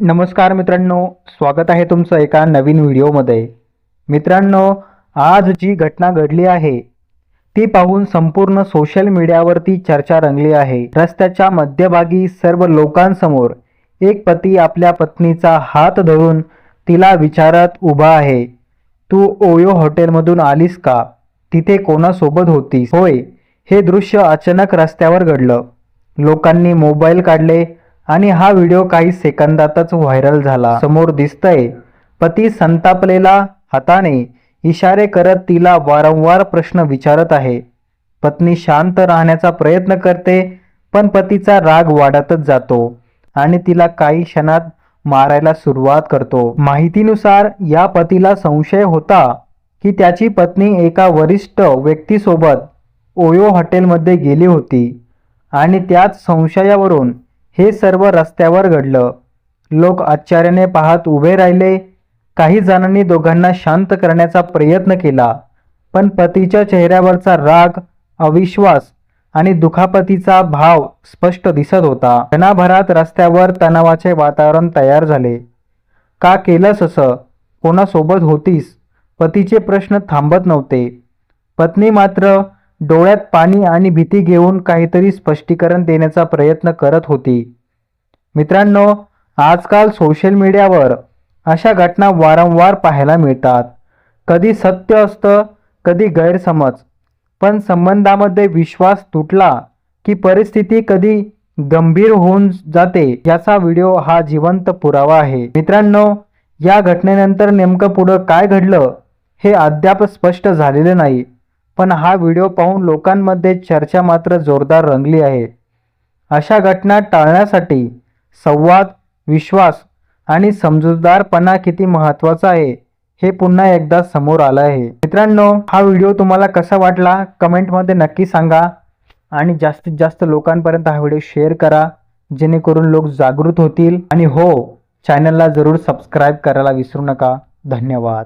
नमस्कार मित्रांनो स्वागत आहे तुमचं एका नवीन व्हिडिओमध्ये. मित्रांनो आज जी घटना घडली आहे ती पाहून संपूर्ण सोशल मीडियावरती चर्चा रंगली आहे. रस्त्याच्या मध्यभागी सर्व लोकांसमोर एक पती आपल्या पत्नीचा हात धरून तिला विचारत उभा आहे तू ओयो हॉटेलमधून आलीस का? तिथे कोणासोबत होतीस? होय. हे दृश्य अचानक रस्त्यावर घडलं. लोकांनी मोबाईल काढले आणि हा व्हिडिओ काही सेकंदातच व्हायरल झाला. समोर दिसतंय पती संतापलेला हाताने इशारे करत तिला वारंवार प्रश्न विचारत आहे. पत्नी शांत राहण्याचा प्रयत्न करते पण पतीचा राग वाढतच जातो आणि तिला काही क्षणात मारायला सुरुवात करतो. माहितीनुसार या पतीला संशय होता की त्याची पत्नी एका वरिष्ठ व्यक्तीसोबत ओयो हॉटेलमध्ये गेली होती आणि त्याच संशयावरून हे सर्व रस्त्यावर घडलं. लोक आश्चर्याने पाहत उभे राहिले. काही जणांनी दोघांना शांत करण्याचा प्रयत्न केला पण पतीच्या चेहऱ्यावरचा राग अविश्वास आणि दुखापतीचा भाव स्पष्ट दिसत होता. जनाभरात रस्त्यावर तणावाचे वातावरण तयार झाले. का केलंस असं? कोणासोबत होतीस पतीचे प्रश्न थांबत नव्हते. पत्नी मात्र डोळ्यात पाणी आणि भीती घेऊन काहीतरी स्पष्टीकरण देण्याचा प्रयत्न करत होती. मित्रांनो आजकाल सोशल मीडियावर अशा घटना वारंवार पाहायला मिळतात. कधी सत्य असतं कधी गैरसमज. पण संबंधामध्ये विश्वास तुटला की परिस्थिती कधी गंभीर होऊन जाते याचा व्हिडिओ हा जिवंत पुरावा आहे. मित्रांनो या घटनेनंतर नेमकं पुढं काय घडलं हे अद्याप स्पष्ट झालेलं नाही. पण हा व्हिडिओ पाहून लोकांमध्ये चर्चा मात्र जोरदार रंगली आहे. अशा घटना टाळण्यासाठी संवाद विश्वास आणि समजूतदारपणा किती महत्त्वाचा आहे हे पुन्हा एकदा समोर आलं आहे. मित्रांनो हा व्हिडिओ तुम्हाला कसा वाटला कमेंटमध्ये नक्की सांगा आणि जास्तीत जास्त लोकांपर्यंत हा व्हिडिओ शेअर करा जेणेकरून लोक जागृत होतील. आणि हो चॅनलला जरूर सबस्क्राईब करायला विसरू नका. धन्यवाद.